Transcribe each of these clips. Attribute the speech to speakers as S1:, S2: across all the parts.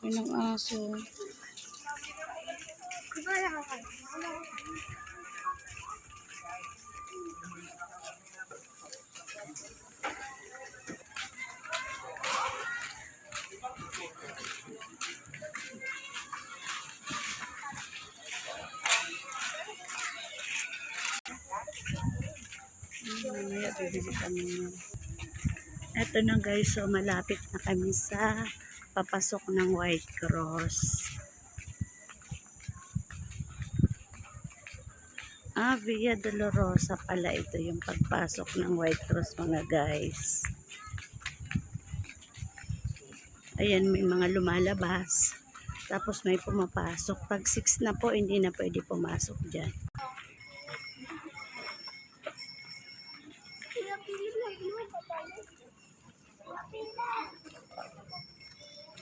S1: Laki ng aso. Mamaya bibili. Eto na guys, so malapit na kami sa papasok ng White Cross. Ah, Via Dolorosa pala ito yung pagpasok ng White Cross mga guys. Ayan, may mga lumalabas. Tapos may pumapasok. Pag 6 na po, hindi na pwede pumasok dyan.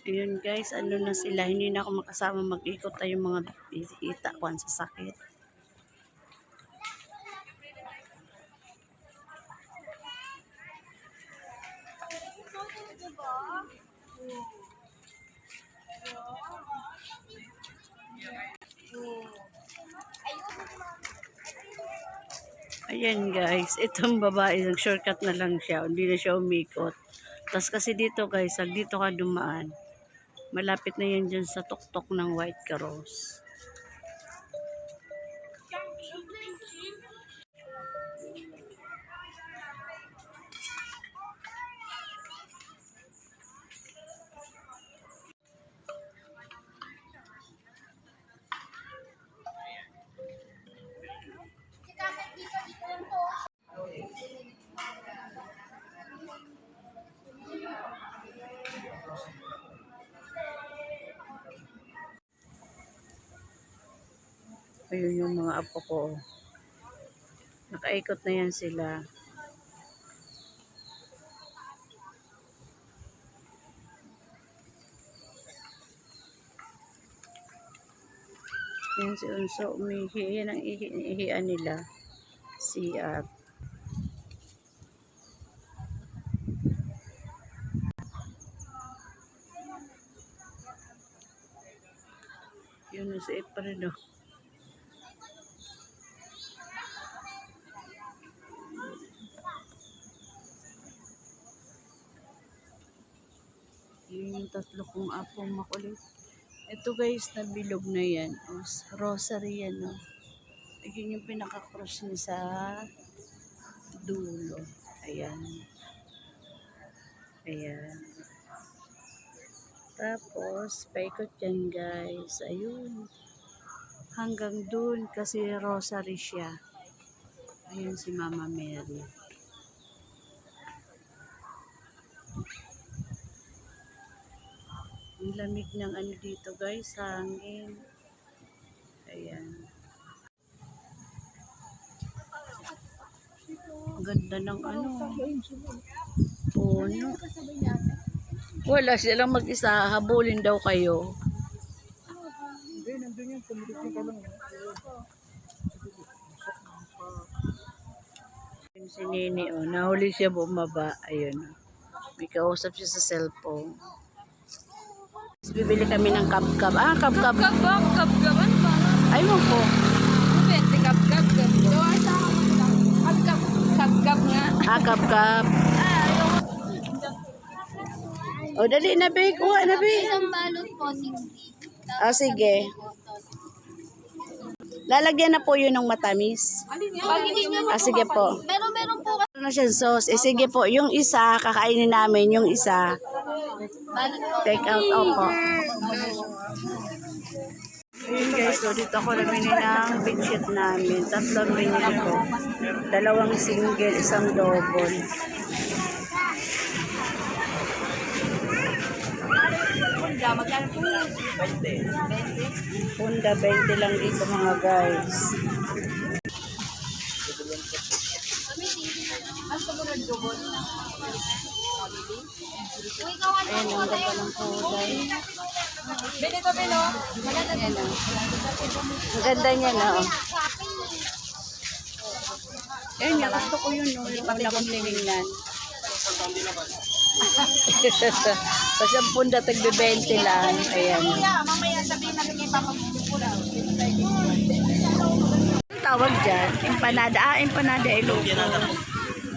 S1: Ayun guys, ano na sila, hindi na ako makasama mag-ikot ay yung mga bisita ko sa sakit. Ayan guys, itong babae, nag-shortcut na lang siya, hindi na siya umikot. Tapos kasi dito guys, pag dito ka dumaan, malapit na yan dyan sa tuktok ng White Cross. Ayun yung mga apo ko. Nakaikot na yan sila. Yan si Unso, umihi. Yan ang ihi, ihian nila. CR. Yun na si April, oh. Yun yung tatlo kong apong makulit. Ito guys, na bilog na yan. O, rosary yan, no? Ayun yung pinaka-cross niya sa dulo. Ayan. Ayan. Tapos, paikot yan guys. Ayun. Hanggang dun kasi rosary siya. Ayun si Mama Mary. Ang lamig ng ano dito guys, hangin. Ayan. Ganda ng ano. Puno. Wala silang mag-isa, habulin daw kayo.
S2: Hindi, nandun yun. Tumulong ka lang.
S1: Yung Si Nini, oh, nahuli siya bumaba. Ayun. May kausap siya sa cellphone. Bibili kami ng kap-kap. Ah, kap-kap.
S3: Kabab, kabgaban pa.
S1: Ay mo po.
S3: Pwede kabgab, kabgab. Kabgab, kabgab nga.
S1: Ah, kap-kap. O, dali na, be. Kuha na, be.
S3: Isang balot po, 60.
S1: Ah, sige. Lalagyan na po yun ng matamis.
S3: Pag hindi nyo
S1: Ah, sige po.
S3: Pero meron po
S1: Ano na siya sauce? Eh, sige po. Yung isa, kakainin namin. Yung isa. Take out. Opo. Ayun guys, so dito ako namili ng bedsheet namin. Tatlong binili ko. Dalawang single, isang double. Honda 20 lang dito mga guys. Ayan, ang ganda ng kulay.
S3: Benito, Beno.
S1: Ayan. Ang ganda niya na o. Ayan niya, gusto ko yun o. Yung una kong tinignan. Kasi ang punda tagbe 20 lang. Ayan.
S3: Mamaya sabihin namin kay Papa Pula.
S1: Ang tawag dyan? Empanada. Ah, empanada Ilocos.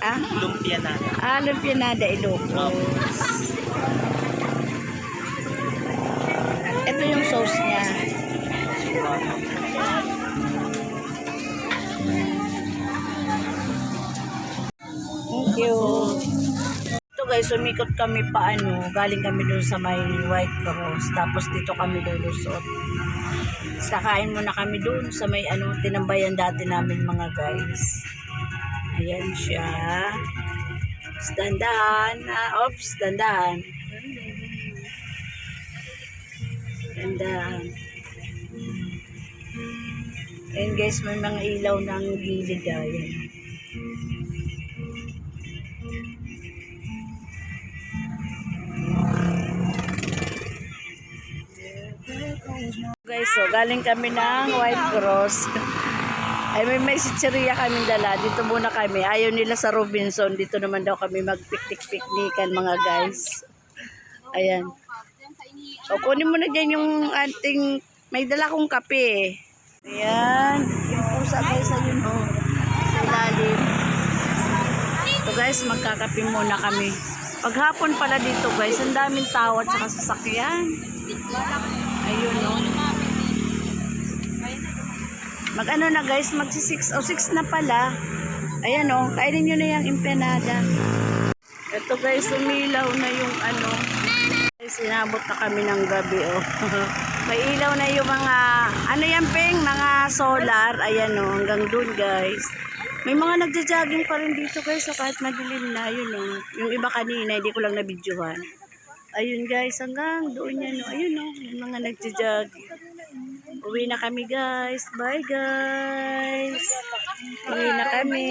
S1: Ah?
S2: Lumpia na.
S1: Ah, lumpianada Ilocos. Ito yung sauce niya. Thank you. Ito guys, umikot kami pa ano, galing kami doon sa may White Cross, tapos dito kami lulusot. Sakain muna kami doon sa may ano, tinambayan dati namin mga guys. Ayan siya. Dandahan. Ah, oops, dandahan. Dandahan. Ayan guys, may mga ilaw ng gilid. ah, Ayan. Guys, so galing kami ng White Cross. Ay may may chicheria kaming dala. Dito muna kami. Ayaw nila sa Robinson. Dito naman daw kami magpiknik-piknikan mga guys. Ayan. O kunin mo na dyan yung ating may dala kong kape. Ayan. Yung pusa guys ayun o. Sa ilalim. So guys, magkakape muna kami. Paghapon pala dito guys, ang daming tao at saka sasakyan. Ayun o. Mag ano na guys, magsi 6 o 6 na pala. Ayan o, kainin nyo na yung empanada. Ito guys, umilaw na yung ano. Guys, inabot na kami ng gabi o. May ilaw na yung mga, ano yan peng, mga solar. Ayan o, hanggang dun guys. May mga nagja-jogging pa rin dito guys, so kahit madilim na, yun o. Yung iba kanina, hindi ko lang nabidyohan. Ayun guys, hanggang doon yan o. Ayun o, yung mga nagja-jogging. Uwi na kami guys. Bye guys. Uwi na kami.